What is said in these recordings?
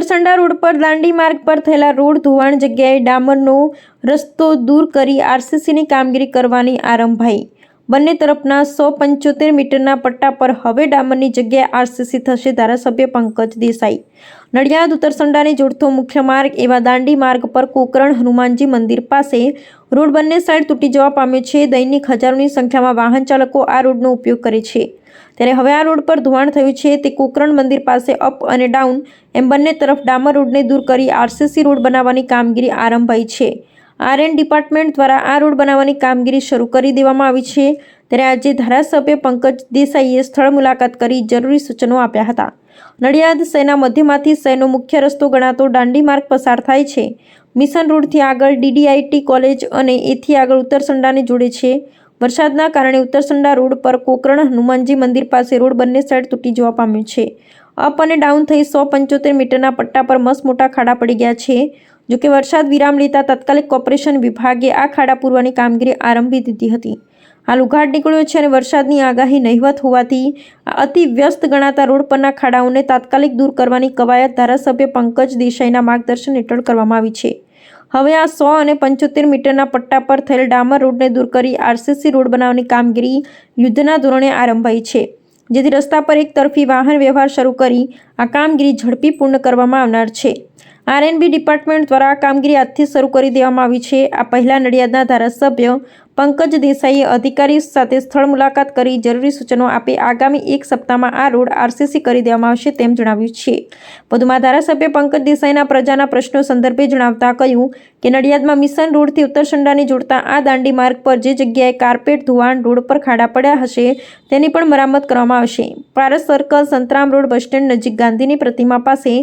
Uttarsanda road પર દાંડી માર્ગ પર થયેલા રોડ ધોવાણ જગ્યાએ ડામરનો રસ્તો દૂર કરી આરસીસીની કામગીરી કરવાની આરંભાઈ. બંને તરફના સો પંચોતેર મીટરના પટ્ટા પર હવે ડામરની જગ્યાએ આરસીસી થશે ધારાસભ્ય પંકજ દેસાઈ. નડિયાદ ઉત્તરસંડાને જોડતો મુખ્ય માર્ગ એવા દાંડી માર્ગ પર કોકરણ હનુમાનજી મંદિર પાસે રોડ બંને સાઈડ તૂટી જવા પામ્યો છે. દૈનિક હજારોની સંખ્યામાં વાહન ચાલકો આ રોડનો ઉપયોગ કરે છે. ત્યારે હવે આ રોડ પર ધોવાણ થયું છે. તે કોકરણ મંદિર પાસે અપ અને ડાઉન. એમ બંને તરફ ડામર રોડને દૂર કરી આરસીસી રોડ બનાવવાની કામગીરી આરંભાઈ છે. આરએન ડિપાર્ટમેન્ટ દ્વારા આ રોડ બનાવવાની કામગીરી શરૂ કરી દેવામાં આવી છે. ત્યારે આજે ધારાસભ્ય પંકજ દેસાઈએ સ્થળ મુલાકાત કરી જરૂરી સૂચનો આપ્યા હતા. નડિયાદ શહેરના મધ્યમાંથી શહેરનો મુખ્ય રસ્તો ગણાતો દાંડી માર્ગ પસાર થાય છે. મિશન રોડથી આગળ ડીડીઆઈટી કોલેજ અને એથી આગળ ઉત્તરસંડાને જોડે છે. વરસાદના કારણે ઉત્તરસંડા રોડ પર કોકરણ હનુમાનજી મંદિર પાસે રોડ બંને સાઈડ તૂટી જવા પામ્યો છે. અપ અને ડાઉન થઈ સો પંચોતેર મીટરના પટ્ટા પર મસ્ત મોટા ખાડા પડી ગયા છે. જોકે વરસાદ વિરામ લેતા તાત્કાલિક કોર્પોરેશન વિભાગે આ ખાડા પૂરવાની કામગીરી આરંભી દીધી હતી. હાલ ઉઘાડ નીકળ્યો છે અને વરસાદની આગાહી નહિવત હોવાથી આ અતિ વ્યસ્ત ગણાતા રોડ પરના ખાડાઓને તાત્કાલિક દૂર કરવાની કવાયત ધારાસભ્ય પંકજ દેસાઈના માર્ગદર્શન હેઠળ કરવામાં આવી છે. હવે આ સો અને પંચોતેર મીટરના પટ્ટા પર થયેલ ડામર રોડને દૂર કરી આરસીસી રોડ બનાવવાની કામગીરી યુદ્ધના ધોરણે આરંભાઈ છે, જેથી રસ્તા પર એક તરફી વાહન વ્યવહાર શરૂ કરી આ કામગીરી ઝડપી પૂર્ણ કરવામાં આવનાર છે. આરએનબી ડિપાર્ટમેન્ટ દ્વારા આ કામગીરી આજથી શરૂ કરી દેવામાં આવી છે. આ પહેલા નડિયાદના ધારાસભ્ય પંકજ દેસાઈએ અધિકારી સાથે સ્થળ મુલાકાત કરી જરૂરી સૂચનો આપી આગામી એક સપ્તાહમાં આ રોડ આરસીસી કરી દેવામાં આવશે તેમ જણાવ્યું છે. વધુમાં ધારાસભ્ય પંકજ દેસાઈના પ્રજાના પ્રશ્નો સંદર્ભે જણાવતા કહ્યું કે નડિયાદમાં મિશન રોડથી ઉત્તરસંડાને જોડતા આ દાંડી માર્ગ પર જે જગ્યાએ કાર્પેટ, ધોવાણ રોડ પર ખાડા પડ્યા હશે તેની પણ મરામત કરવામાં આવશે. Paras circle, Santram road bus stand નજીક ગાંધીની પ્રતિમા પાસે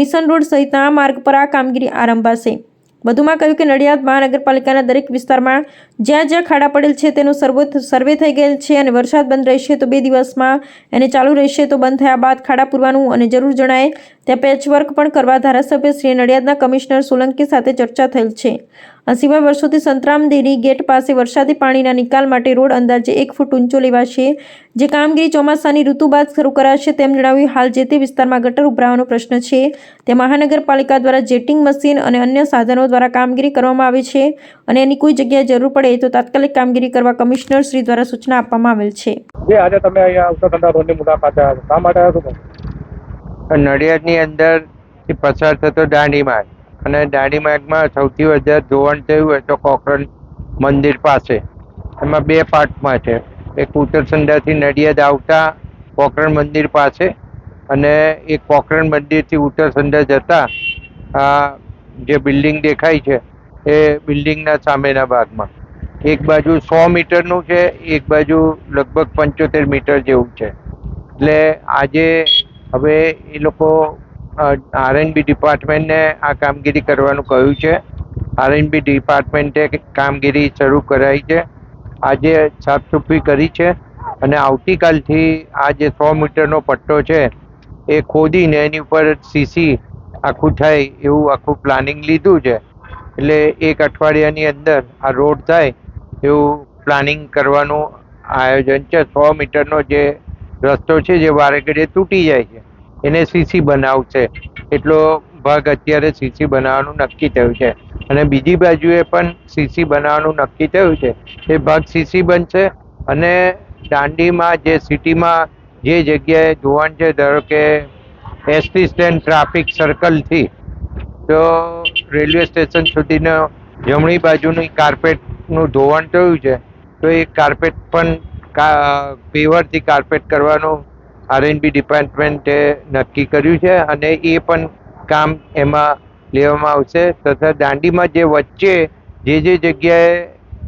મિશન રોડ સહિત આ માર્ગ પર આ કામગીરી આરંભાશે. વધુમાં કહ્યું કે નડિયાદ મહાનગરપાલિકાના દરેક વિસ્તારમાં જ્યાં જ્યાં ખાડા પડેલ છે તેનો સર્વે સર્વે થઈ ગયેલ છે અને વરસાદ બંધ રહેશે તો બે દિવસમાં એને ચાલુ રહેશે તો બંધ થયા બાદ ખાડા પૂરવાનું અને જરૂર જણાય ત્યાં પેચવર્ક પણ કરવા ધારાસભ્ય શ્રી નડિયાદના કમિશનર સોલંકી સાથે ચર્ચા થયેલ છે. આ સિવાય વર્ષોથી સંતરામ ડેરી ગેટ પાસે વરસાદી પાણીના નિકાલ માટે રોડ અંદાજે એક ફૂટ ઊંચો લેવાશે જે કામગીરી ચોમાસાની ઋતુ બાદ શરૂ કરાશે તેમ જણાવ્યું હાલ જે તે વિસ્તારમાં ગટર ઉભરાવાનો પ્રશ્ન છે. તે મહાનગરપાલિકા દ્વારા જેટિંગ મશીન અને અન્ય સાધનો દ્વારા કામગીરી કરવામાં આવે છે અને એની કોઈ જગ્યાએ જરૂર પડે તો તાત્કાલિક કામગીરી કરવા કમિશનર શ્રી દ્વારા સૂચના આપવામાં આવેલ છે. આજે તમે અહીંયા ઉત્તરખંડા રોડની મુલાકાત આવ્યા શા માટે આવ્યા નડિયાદની અંદર પસાર થતો દાંડી માર્ગ અને દાંડી માર્ગમાં સૌથી વધારે જોવાનું થયું હોય તો કોકરણ મંદિર પાસે. એમાં બે પાર્ટમાં છે. એક ઉત્તરસંડાથી નડિયાદ આવતા કોકરણ મંદિર પાસે અને એક કોકરણ મંદિરથી ઉત્તરસંડા જતા આ જે બિલ્ડિંગ દેખાય છે એ બિલ્ડિંગના સામેના ભાગમાં. એક બાજુ સો મીટરનું છે, એક બાજુ લગભગ પંચોતેર મીટર જેવું છે. એટલે આજે હવે એ લોકો આરએનબી ડિપાર્ટમેન્ટને આ કામગીરી કરવાનું કહ્યું છે. આરએનબી ડિપાર્ટમેન્ટે કામગીરી શરૂ કરાવી છે. આજે સાફસૂફી કરી છે અને આવતીકાલથી આ જે સો મીટરનો પટ્ટો છે એ ખોદીને એની ઉપર સીસી આખું થાય એવું આખું પ્લાનિંગ લીધું છે. એટલે એક અઠવાડિયાની અંદર આ રોડ થાય એવું પ્લાનિંગ કરવાનું આયોજન છે. સો મીટરનો જે રસ્તો છે જે વારે તૂટી જાય છે. એને સીસી બનાવશે એટલો ભાગ અત્યારે સીસી બનાવવાનું નક્કી થયું છે. અને બીજી બાજુએ પણ સીસી બનાવવાનું નક્કી થયું છે. એ ભાગ સીસી બનશે અને દાંડીમાં જે સિટીમાં જે જગ્યાએ ધોવાણ છે, ધારો કે એસટી સ્ટેન્ડ ટ્રાફિક સર્કલથી, તો રેલવે સ્ટેશન સુધીનો જમણી બાજુની કાર્પેટનું ધોવાણ થયું છે. તો એ કાર્પેટ પણ પેવરથી કાર્પેટ કરવાનું આરએનબી ડિપાર્ટમેન્ટે નક્કી કર્યું છે અને એ પણ કામ એમાં લેવામાં આવશે. તથા દાંડીમાં જે વચ્ચે જે જે જગ્યાએ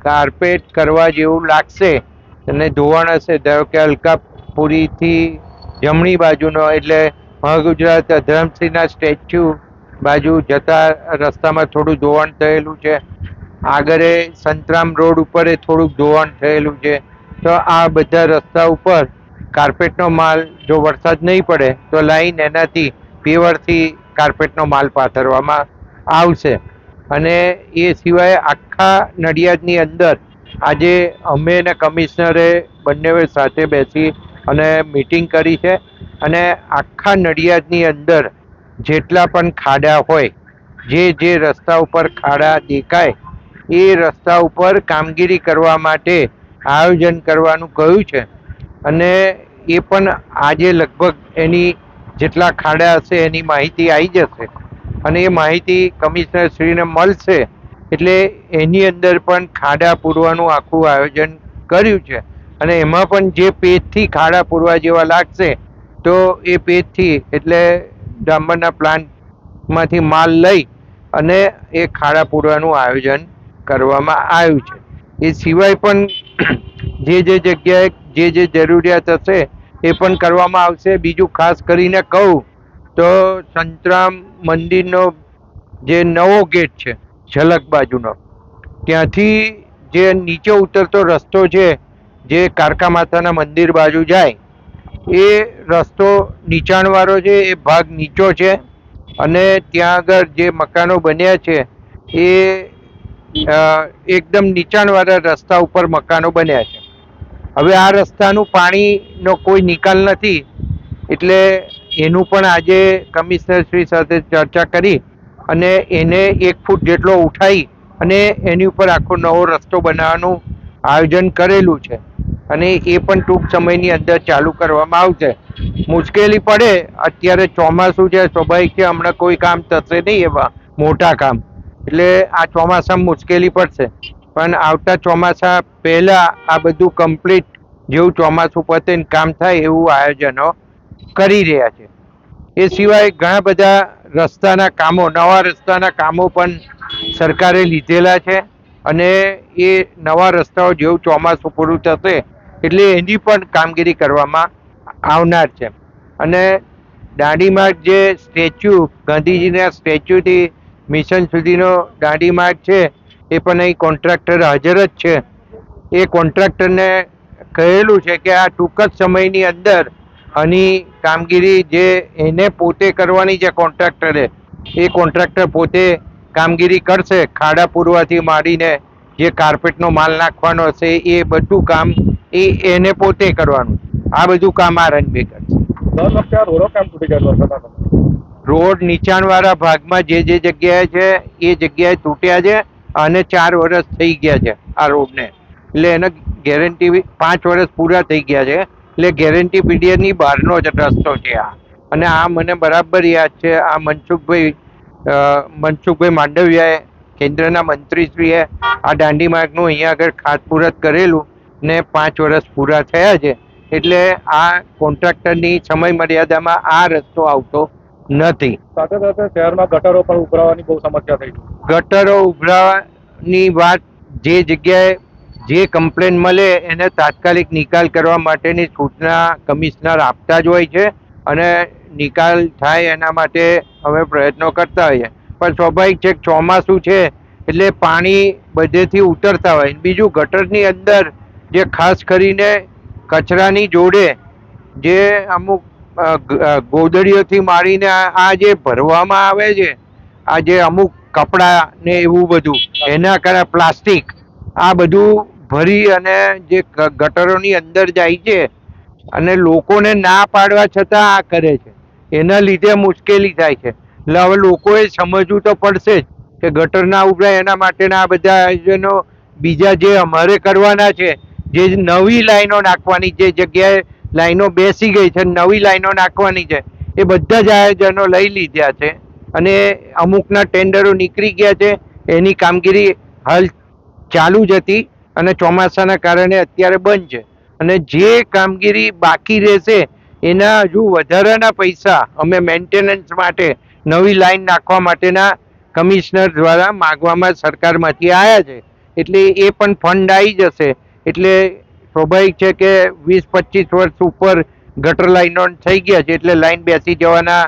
કાર્પેટ કરવા જેવું લાગશે અને ધોવાણ હશે, ધારો કે અલકાપુરીથી જમણી બાજુનો, એટલે મહાગુજરાત અધરમસિંહના સ્ટેચ્યુ બાજુ જતા રસ્તામાં થોડું ધોવાણ થયેલું છે. આગળ સંતરામ રોડ ઉપર થોડુંક ધોવાણ થયેલું છે. તો આ બધા રસ્તા ઉપર કાર્પેટનો માલ જો વરસાદ નહીં પડે, તો લાઈન એનાથી પેવરથી કાર્પેટનો માલ પાથરવામાં આવશે. અને એ સિવાય આખા નડિયાદની અંદર આજે અમે અને કમિશનરે બંને સાથે બેસી અને મિટિંગ કરી છે. અને આખા નડિયાદની અંદર જેટલા પણ ખાડા હોય, જે જે રસ્તા ઉપર ખાડા દેખાય, એ રસ્તા ઉપર કામગીરી કરવા માટે આયોજન કરવાનું કહ્યું છે. અને એ પણ આજે લગભગ એની જેટલા ખાડા હશે એની માહિતી આવી જશે. અને એ માહિતી કમિશનર શ્રીને મળશે. એટલે એની અંદર પણ ખાડા પૂરવાનું આખું આયોજન કર્યું છે. અને એમાં પણ જે પેજથી ખાડા પૂરવા જેવા લાગશે, તો એ પેજથી એટલે ડામરના પ્લાન્ટમાંથી માલ લઈ અને એ ખાડા પૂરવાનું આયોજન કરવામાં આવ્યું છે. એ સિવાય પણ જે જે જગ્યાએ જે જે જરૂરિયાત હશે એ પણ કરવામાં આવશે. બીજું ખાસ કરીને કહું તો સંતરામ મંદિરનો જે નવો ગેટ છે, ઝલક બાજુનો, ત્યાંથી જે નીચે ઉતરતો રસ્તો છે, જે કારકા માતાના મંદિર બાજુ જાય, એ રસ્તો નીચાણવાળો છે, એ ભાગ નીચો છે અને ત્યાં આગળ જે મકાનો બન્યા છે, એ એકદમ નીચાણવાળા રસ્તા ઉપર મકાનો બન્યા છે. હવે આ રસ્તાનું પાણીનો કોઈ નિકાલ નથી, એટલે એનું પણ આજે કમિશનરશ્રી સાથે ચર્ચા કરી અને એને એક ફૂટ જેટલો ઉઠાઈ અને એની ઉપર આખો નવો રસ્તો બનાવવાનું આયોજન કરેલું છે. અને એ પણ ટૂંક સમયની અંદર ચાલુ કરવામાં આવશે. મુશ્કેલી પડે, અત્યારે ચોમાસું છે સ્વાભાવિક છે હમણાં કોઈ કામ થશે નહીં એવા મોટા કામ. એટલે આ ચોમાસામાં મુશ્કેલી પડશે. પણ આવતા ચોમાસા પહેલાં આ બધું કમ્પ્લીટ જેવું ચોમાસું પતે કામ થાય એવું આયોજનો કરી રહ્યા છે. એ સિવાય ઘણા બધા રસ્તાના કામો, નવા રસ્તાના કામો પણ સરકારે લીધેલા છે અને એ નવા રસ્તાઓ જેવું ચોમાસું પૂરું થશે એટલે એની પણ કામગીરી કરવામાં આવનાર છે. અને દાંડી માર્ગ જે સ્ટેચ્યુ ગાંધીજીના સ્ટેચ્યુથી મિશન સુધીનો દાંડી માર્ગ છે એ પણ અહીં કોન્ટ્રાક્ટર હાજર જ છે. એ કોન્ટ્રાક્ટરને કહેલું છે કે આ ટૂંક જ સમયની અંદર આની કામગીરી જે એને પોતે કરવાની છે કોન્ટ્રાક્ટરે એ કોન્ટ્રાક્ટર પોતે કામગીરી કરશે ખાડા પૂરવાથી માંડીને જે કાર્પેટનો માલ નાખવાનો હશે એ બધું કામ એ એને પોતે કરવાનું. આ બધું કામ આ રનબે કરશે રોડ નીચાણવાળા ભાગમાં જે જે જગ્યાએ છે એ જગ્યાએ તૂટ્યા છે. અને ચાર વર્ષ થઈ ગયા છે આ રોડને. એટલે એને ગેરંટી પાંચ વર્ષ પૂરા થઈ ગયા છે. એટલે ગેરંટી પીરિયડની બહારનો જ રસ્તો છે આ. અને આ મને બરાબર યાદ છે, આ મનસુખભાઈ મનસુખભાઈ માંડવિયાએ, કેન્દ્રના મંત્રીશ્રીએ આ દાંડી માર્ગનું અહીંયા આગળ ખાતમુહૂર્ત કરેલું ને પાંચ વર્ષ પૂરા થયા છે. એટલે આ કોન્ટ્રાક્ટરની સમય મર્યાદામાં આ રસ્તો આવતો નથી. સાથે સાથે શહેરમાં ગટરો પણ ઉભરાવાની બહુ સમસ્યા થઈ છે. ગટરો ઉભરાવાની વાત જે જગ્યાએ જે કમ્પ્લેન મળે એને તાત્કાલિક નિકાલ કરવા માટેની સૂચના કમિશનર આપતા જ હોય છે અને નિકાલ થાય એના માટે અમે પ્રયત્નો કરતા હોઈએ. પણ સ્વાભાવિક છે ચોમાસું છે એટલે પાણી બધેથી ઉતરતા હોય. બીજું ગટરની અંદર જે ખાસ કરીને કચરાની જોડે જે અમુક ગોદડીઓથી મારીને આ જે ભરવામાં આવે છે, આ જે અમુક કપડાં ને એવું બધું, એના કારણે પ્લાસ્ટિક, આ બધું ભરી અને જે ગટરોની અંદર જાય છે અને લોકોને ના પાડવા છતાં આ કરે છે. એના લીધે મુશ્કેલી થાય છે. એટલે હવે લોકોએ સમજવું તો પડશે જ કે ગટર ના ઉભરાય, એના માટેના આ બધા આયોજનો બીજા જે અમારે કરવાના છે જે નવી લાઈનો નાખવાની જે જગ્યાએ લાઈનો બેસી ગઈ છે, નવી લાઈનો નાખવાની છે. એ બધા જ આયોજનો લઈ લીધા છે અને અમુકના ટેન્ડરો નીકળી ગયા છે. એની કામગીરી હાલ ચાલુ જ હતી અને ચોમાસાના કારણે અત્યારે બંધ છે. અને જે કામગીરી બાકી રહેશે, એના હજુ વધારાના પૈસા અમે મેન્ટેનન્સ માટે નવી લાઈન નાખવા માટેના કમિશનર દ્વારા માગવામાં સરકારમાંથી આવ્યા છે. એટલે એ પણ ફંડ આવી જશે. એટલે સ્વાભાવિક છે કે વીસ પચીસ વર્ષ ઉપર ગટર લાઈનો થઈ ગયા છે એટલે લાઈન બેસી જવાના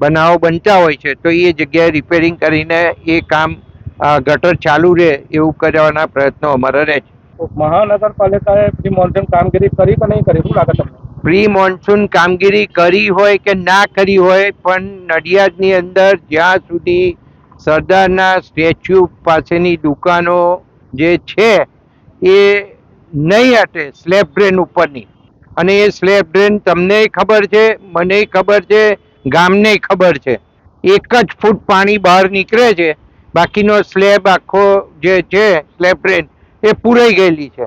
બનાવો બનતા હોય છે. તો એ જગ્યાએ રિપેરિંગ કરીને એ કામ ગટર ચાલુ રહે એવું કરવાના પ્રયત્નો અમારા રહે છે. મહાનગરપાલિકાએ પ્રી મોન્સૂન કામગીરી કરી કે નહીં કરી? શું લાગે તમને? પ્રી મોન્સૂન કામગીરી કરી હોય કે ના કરી હોય પણ નડિયાદની અંદર જ્યાં સુધી સરદારના સ્ટેચ્યુ પાસેની દુકાનો જે છે એ નહીં હટે સ્લેબ ડ્રેન ઉપરની. અને એ સ્લેબ ડ્રેન તમને ખબર છે, મને ખબર છે, ગામને ખબર છે. એક જ ફૂટ પાણી બહાર નીકળે છે, બાકીનો સ્લેબ આખો જે છે સ્લેબ ડ્રેન એ પૂરાઈ ગયેલી છે.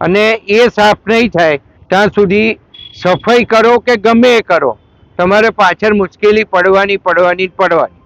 અને એ સાફ નહીં થાય, ત્યાં સુધી સફાઈ કરો કે ગમે એ કરો. તમારે પાછળ મુશ્કેલી પડવાની પડવાની જ પડવાની.